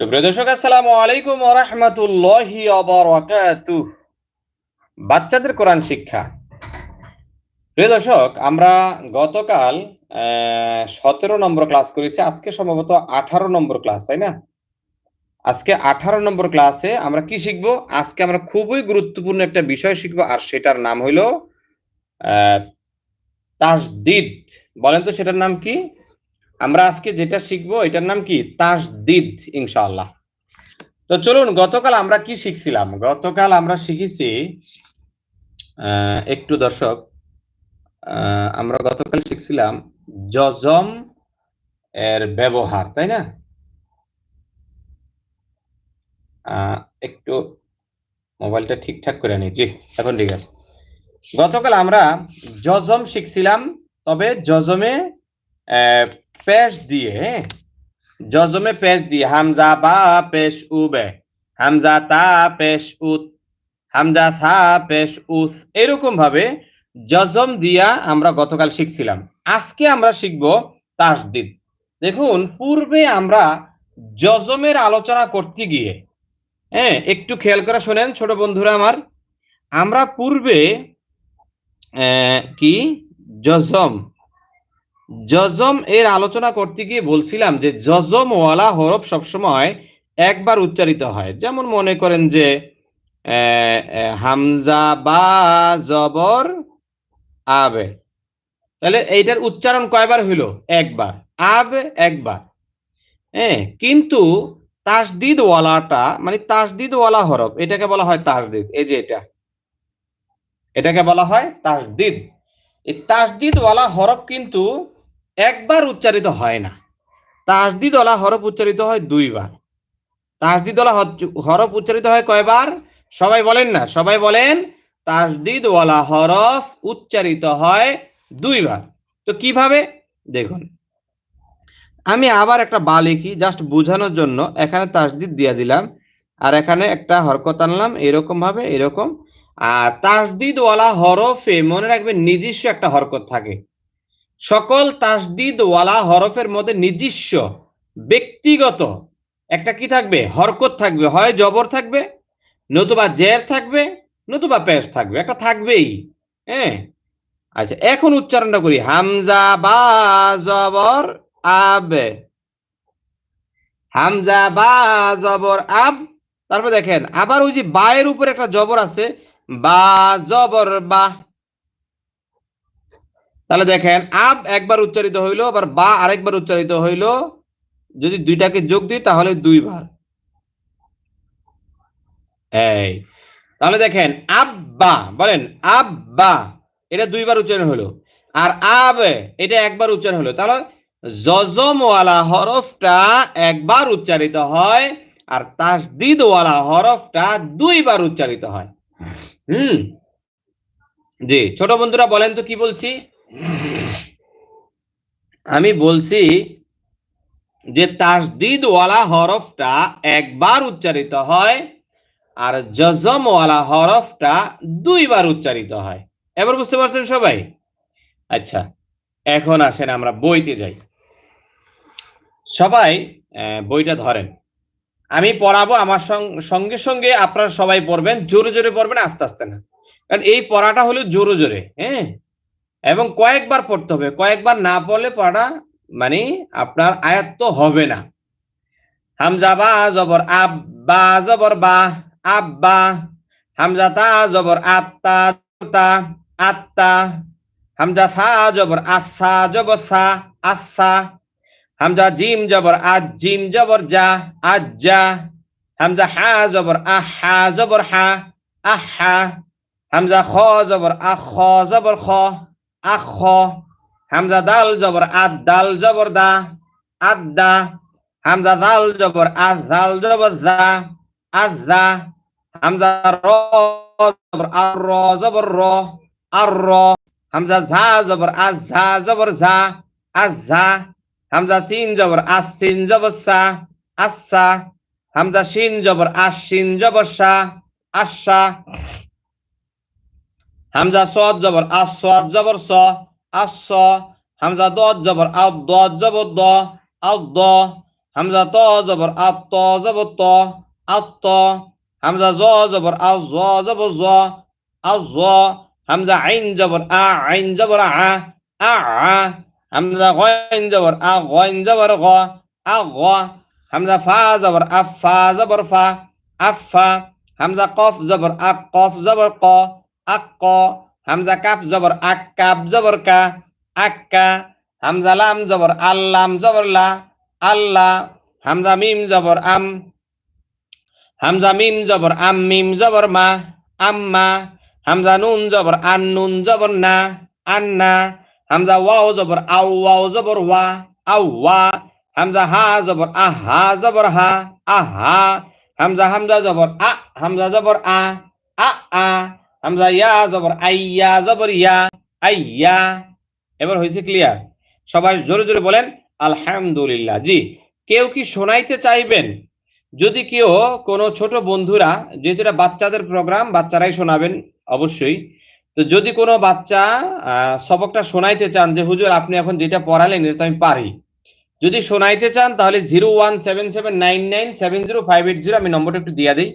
সুপ্রিয় দর্শক, আসসালামু আলাইকুম রহমতুল্লাহি বাচ্চাদের কোরআন শিক্ষা। প্রিয় দর্শক, আমরা গতকাল সতেরো নম্বর ক্লাস করেছি। আজকে সম্ভবত আঠারো নম্বর ক্লাস, তাই না? আজকে আঠারো নম্বর ক্লাসে আমরা কি শিখব? আজকে আমরা খুবই গুরুত্বপূর্ণ একটা বিষয় শিখব, আর সেটার নাম হইল আহ তাসদিদ। বলেন তো সেটার নাম কি? আমরা আজকে যেটা শিখব, এটার নাম কি? তাসদিদ, ইনশাআল্লাহ। তো চলুন, গতকাল আমরা কি শিখছিলাম? গতকাল আমরা শিখেছি একটু দর্শক আমরা গতকাল শিখছিলাম জজম এর ব্যবহার, তাই না? একটু মোবাইলটা ঠিকঠাক করে নিই। জি, এখন ঠিক আছে। গতকাল আমরা জজম শিখছিলাম, তবে জজমে পেশ দিয়ে হ্যাঁ জজমে পেশ দিয়ে, হামজা বা পেশ উবে, হামজা তা পেশ উত, হামজা সা পেশ উস। এরকম ভাবে জজম দিয়া আমরা গতকাল শিখছিলাম। আজকে আমরা শিখব তাসদিদ। দেখুন, পূর্বে আমরা জজমের আলোচনা করতে গিয়ে হ্যাঁ একটু খেয়াল করে শোনেন ছোট বন্ধুরা আমার। আমরা পূর্বে কি? জজম জজম এর আলোচনা করতে গিয়ে বলছিলাম যে জজম ওয়ালা হরফ সবসময় একবার উচ্চারিত হয়। যেমন মনে করেন যে হামজা বা জবর আবে। তাহলে এইটার উচ্চারণ কয়বার হইল? একবার। আব একবার। হ্যাঁ কিন্তু তাসদিদ ওয়ালাটা মানে তাসদিদ ওয়ালা হরফ, এটাকে বলা হয় তাসদিদ। এই যে এটা। এটাকে বলা হয় তাসদিদ। এই তাসদিদ ওয়ালা হরফ কিন্তু একবার উচ্চারিত হয় না। তাসদিদ ওয়ালা হরফ উচ্চারিত হয় দুইবার। তাসদিদ ওয়ালা হর- হরফ উচ্চারিত হয় কয়বার? সবাই বলেন না, সবাই বলেন তাসদিদ ওয়ালা হরফ উচ্চারিত হয় দুইবার। তো কীভাবে? দেখুন, আমি আবার একটা বা লিখি জাস্ট বোঝানোর জন্য। এখানে তাসদিদ দিয়ে দিলাম, আর এখানে একটা হরকত আনলাম এরকম ভাবে এরকম। আর তাসদিদ ওয়ালা হরফে মনে রাখবেন নিজস্ব একটা হরকত থাকে। সকল তাসদিদ ওয়ালা হরফের মধ্যে নিজস্ব, ব্যক্তিগত, একটা কি থাকবে? হরকত থাকবে। হয় জবর থাকবে, নতুবা জের থাকবে, নতুবা পেশ থাকবে। একটা থাকবেই। হ্যাঁ? আচ্ছা এখন উচ্চারণটা করি। হামজা, বা, জবর, আব। হামজা, বা, জবর, আব। তারপর দেখেন, আবার ওই যে বায়ের উপরে একটা জবর আছে। বা, জবর বা তাহলে দেখেন, আব একবার উচ্চারিত হইল, আবার বা আরেকবার উচ্চারিত হইল। যদি দুইটাকে যোগ দিই, তাহলে দুইবার এই। তাহলে দেখেন আব্বা বলেন আব্বা এটা দুইবার উচ্চারণ হলো আর আব, এটা একবার উচ্চারণ হলো তাহলে জজমওয়ালা হরফটা একবার উচ্চারিত হয়, আর তাসদিদ ওয়ালা হরফটা দুইবার উচ্চারিত হয়। হুম? জি, ছোট বন্ধুরা বলেন তো কি বলছি? আমি বলছি যে তাসদিদ ওয়ালা হরফটা একবার উচ্চারিত হয় আর জজম ওয়ালা হরফটা দুইবার উচ্চারিত হয়। এবার বুঝতে পারছেন সবাই? আচ্ছা এখন আসেন, আমরা বইতে যাই। সবাই বইটা ধরেন। আমি পড়াবো আমার সঙ্গে সঙ্গে আপনারা সবাই পড়বেন, জোরে জোরে পড়বেন, আস্তে আস্তে না। কারণ এই পড়াটা হলো জোরে জোরে হ্যাঁ? এবং কয়েকবার পড়তে হবে। কয়েকবার না পড়লে পড়াটা মানে আপনার আয়ত্ত হবে না। হামজা বা জবর আব্বা জবর বা আব্বা হামজা তা জবর আত্তা তা আত্তা হামজা সা জবর আসা জবর সা আসা হামজা জিম জবর আজ জিম, জবর যা আজ যা হামজা হা জবর আহা জবর হা আহা হামজা খ জবর আখ জবর খ আখ, হামজা, দাল, জবর, আদ, দাল, জবর, দা। আদা হামজা, দাল, জবর আজ দাল, জবর জা আজা হামজা, র, জবর আর র, জবর, র। আর র। হামজা, ঝা, জবর আজ ঝা, জবর, ঝা। আজা হামজা, সিন, জবর আস সিন, জবর, সা। আসা হামজা, শিন, জবর আস শিন, জবর, সা। আশা হামজা সদ জবর আস সদ জবর স, আস হামজা দদ জবর আদ দদ জবর দ আদ দ, হামজা ত, জবর আত জবর ত আত হামজা জ, জবর আ জ, জবর জ আ জ, হামজা আইন, জবর আ, আইন, জবর আ আ আ, হামজা গইন জবর আ গইন জবর গ, আ, গ, হামজা ফা, জবর ফা জবর ফা আফা হামজা কফ, জবর আক কফ, জবর ক আক ক, হামজা কাপ জবর আক কাপ জবর কা আক্কা হামজা লাম জবর আল্লাম জবর লা আল্লাহ হামজা মিম জবর আম, হামজা মিম জবর আম মিম জবর মা আম্মা হামজা নুন জবর আন নুন জবর না আন্না হামজা ওয়াও জবর আউ ওয়াও জবর ওয়া আউ ওয়া, হামজা হা জবর আ হা জবর হা আহা হামজা হামজা জবর আ, হামজা জবর আ আ আ হামজা, ইয়া জবর, আইয়া জবর, ইয়া, আইয়া। এবার হয়েছে ক্লিয়ার সবাই জোরে জোরে বলেন, আলহামদুলিল্লাহ। জি, কেউ কি শোনাইতে চাইবেন? যদি কেউ, কোনো ছোট বন্ধুরা, যেহেতু এটা বাচ্চাদের প্রোগ্রাম বাচ্চারাই শোনাবেন অবশ্যই। তো যদি কোনো বাচ্চা সবকটা শোনাইতে চান যে, হুজুর, আপনি এখন যেটা পড়ালেন, এটা আমি পারি। যদি শোনাইতে চান, তাহলে zero one seven seven nine nine seven zero five eight zero আমি নম্বরটা একটু দিয়ে দিই।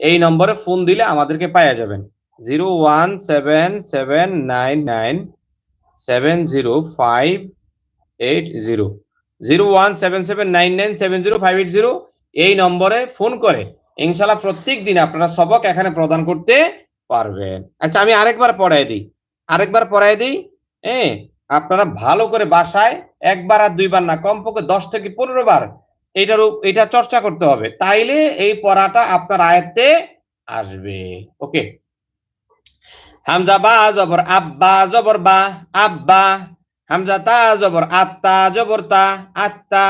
এই নম্বরে ফোন দিলে আমাদেরকে পাওয়া যাবেন। Zero one seven seven nine nine seven zero five eight zero zero one seven seven nine nine seven zero five eight zero এই নম্বরে ফোন করে। ইনশাল্লাহ প্রত্যেক দিন আপনারা সবক এখানে প্রদান করতে পারবেন। আচ্ছা আমি আরেকবার পড়াই দিই। আরেকবার পড়াই দিই। হ্যাঁ আপনারা ভালো করে বাসায় একবার আর দুইবার না, কমপক্ষে দশ থেকে পনেরো বার এটার এটা চর্চা করতে হবে। তাইলে এই পড়াটা আপনার আয়ত্তে আসবে। ওকে? হামজা বা জবর আব্বা জবর বা আব্বা হামজা তা জবর আত্তা জবর তা আত্তা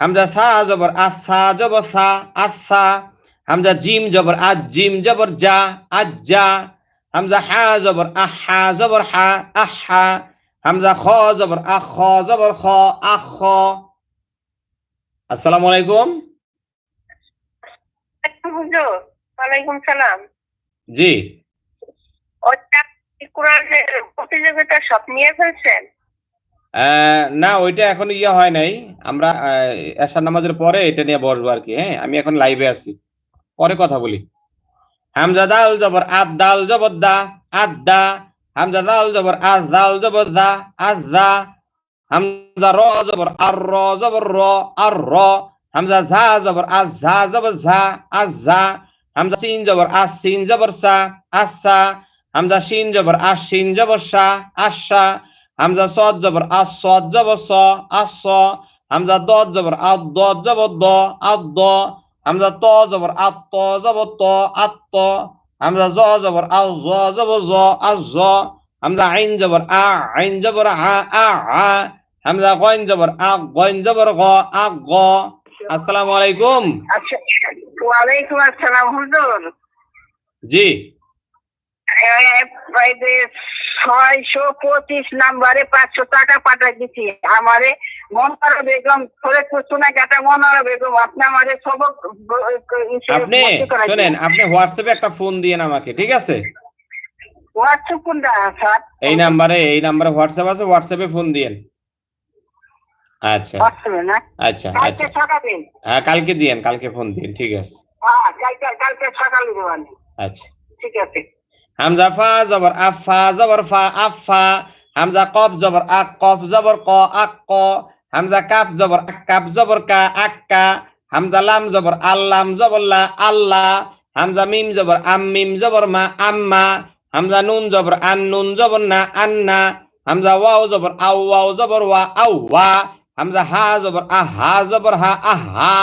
হামজা সা জবর আসা জবর সা আসা হামজা জিম জবর আজ জিম জবর যা আজ্জা হামজা হা জবর আহা জবর হা আহা হামজা খ জবর আখ জবর খ আখ। আসসালামু আলাইকুম। সালাম। জি। কোরআনের প্রতিযোগিতা সব নিয়ে ফেলছেন? না, ওইটা এখন ইয়ে হয় নাই। আমরা নামাজের পরে এটা নিয়ে বসবো আর কি হ্যাঁ? আমি এখন লাইভে আছি। পরে কথা বলি। হামজা দাল জবর, আদ দাল জবর দা, আদ দা। হামজা দাল জবর, আজ দাল জবর দা, আজ দা। হামজা র জবর, আর র জবর র, আর র। হামজা ঝা জবর, আজ ঝা জবর ঝা, আজ ঝা। হামজা সিন জবর, আজ সিন জবর সা আসা হামজা শিন জবর আশ শিন জবর সা আশা হামজা সদ জবর আস সদ জবর স আস হামজা দদ জবর আদ দদ জবর দ আদ দ হামজা ত জবর আত ত জবর ত আত ত হামজা জ জবর আজ জ জবর জ আজ জ হামজা আইন জবর আ আইন জবর আ আ আ হামজা গইন জবর আ গইন জবর গ আ গ। আসসালামু আলাইকুম। আচ্ছা ওয়ালাইকুম আসসালাম হুজুর। জি। ছয়শো পঁচিশ নাম্বারে পাঁচশো টাকা পাঠাই দিচ্ছি আমারে মনোরা বেগম ফরিদপুর সোনাকাটা মনোরা বেগম আপনি আমারে সবক আপনি শোনেন আপনি হোয়াটসঅ্যাপে একটা ফোন দিয়েন আমাকে ঠিক আছে? হোয়াটসঅ্যাপ কোনটা স্যার? এই নাম্বারে এই নাম্বারে হোয়াটসঅ্যাপ আছে হোয়াটসঅ্যাপে ফোন দিয়েন। আচ্ছা। আচ্ছা কালকে আচ্ছা। হ্যাঁ কালকে দিয়েন কালকে ফোন দিন ঠিক আছে। হ্যাঁ কালকে কালকে সকালে আচ্ছা। ঠিক আছে। হামজা ফা, জবর আফা জবর ফা আফা হামজা কফ, জবর আক কফ, জবর ক আক ক। হামজা কাপ জবর আক কাপ জবর কা আক্কা হামজা লাম, জবর আল্লাম জবর লা আল্লাহ হামজা মিম, জবর আম মিম, জবর মা, আম্মা। হামজা নুন, জবর আন নুন, জবর না, আন্না। হামজা ওয়াও, জবর আউ ওয়াও, জবর ওয়া, আউ ওয়া। হামজা হা, জবর আ হা, জবর হা, আহা।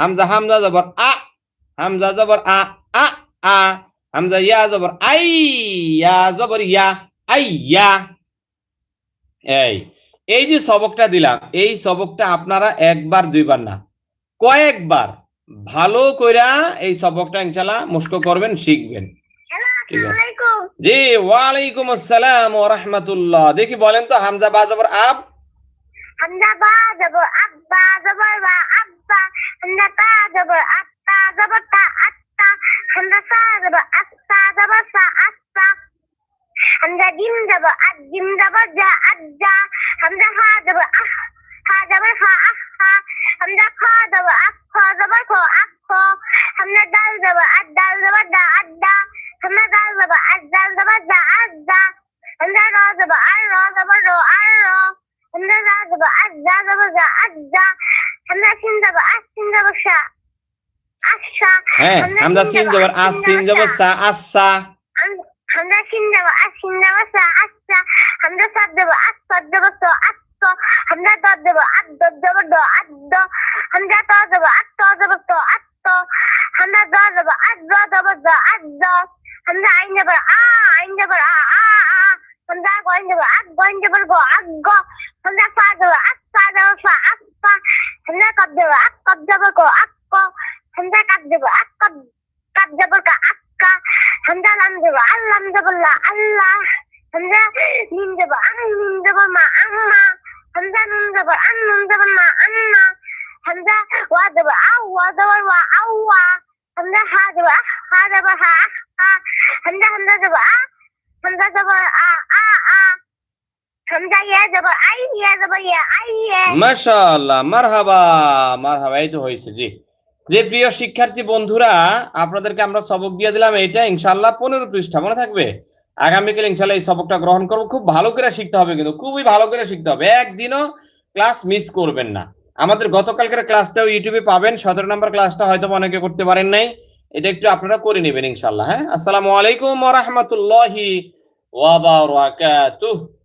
হামজা হামজা, জবর আ। হামজা, জবর আ আ আ। হামজা, ইয়া জবর, আই, ইয়া জবর, ইয়া, আই, ইয়া। এই এই যে সবকটা দিলাম, এই সবকটা আপনারা একবার, দুইবার না, কয়েকবার ভালো কইরা এই সবকটা ইনশাআল্লাহ মুস্ক করবেন, শিখবেন। ঠিক আছে। জি, ওয়ালাইকুম আসসালাম ওয়া রাহমাতুল্লাহ। দেখি বলেন তো, হামজা বা জবর, আব? Hamza ba zabur abba zabur ba abba Hamza ta ah ah Hamza খা যাবে আখ খা যাবে আখ খ হামজা দাল যাবে আদ দাল যাবে দা যাবে দা আড্ডা হামজা র যাবে আর র যাবে র আর র হামজা দা যাবে আদ দা যাবে দা আড্ডা হামজা সিন যাবে আস সিন যাবে আশা হ্যাঁ হামজা সিন জবর আস সিন জবর সা আসা হামজা সিন যাবে আস সিন যাবে সা আশা হামজা সাদ যাবে আস সাদ যাবে স আস হামজা দ যাবে আদ দ যাবে দ আদ দ হামজা ত যাবে আদ ত যাবে ত আদ ত হামজা দ যাবে আদ দ যাবে দ আদ দ হামজা আইন যাবে আ আইন যাবে আ আ আ হামজা গইন যাবে আদ গইন যাবে গ আদ গ হামজা ফা যাবে আদ ফা যাবে ফা আদ ফা হামজা কব যাবে আদ কব যাবে ক আদ ক হামজা কাব যাবে আদ কব কাব যাবে কা আক্কা হামজা লাম যাবে আল্লাম যাবে লা আল্লাহ হামজা মিম যাবে আম মিম যাবে মা আম্মা হামজা নুন যাবে আন নুন যাবে মা আম্মা হামজা ওয়া যাবে আ ওয়া যাবে ওয়া আওয়া হামজা হা যাবে আহ হা যাবে হা হা হামজা হামজা যাবে আ হামজা যাবে আ আ আ হামজা ইয়া যাবে আই ইয়া যাবে ইয়া আই ইয়া মাশাআল্লাহ মারহাবা মারহাবা এই তো হয়েছে জি যে প্রিয় শিক্ষার্থী বন্ধুরা, আপনাদেরকে আমরা সবক দিয়ে দিলাম এটা ইনশাআল্লাহ পনেরো পৃষ্ঠা, মনে থাকবে? আগামীকাল ইনশাআল্লাহ এই সবকটা গ্রহণ করব, খুব ভালো করে শিখতে হবে কিন্তু, খুবই ভালো করে শিখতে হবে। একদিনও ক্লাস মিস করবেন না। আমাদের গতকালকের ক্লাসটাও ইউটিউবে পাবেন, সতেরো নম্বর ক্লাসটা হয়তো অনেকে করতে পারেন নাই। এটা একটু আপনারা করে নেবেন ইনশাল্লাহ হ্যাঁ? আসসালামু আলাইকুম রাহমাতুল্লাহি ওয়া বারাকাতুহু।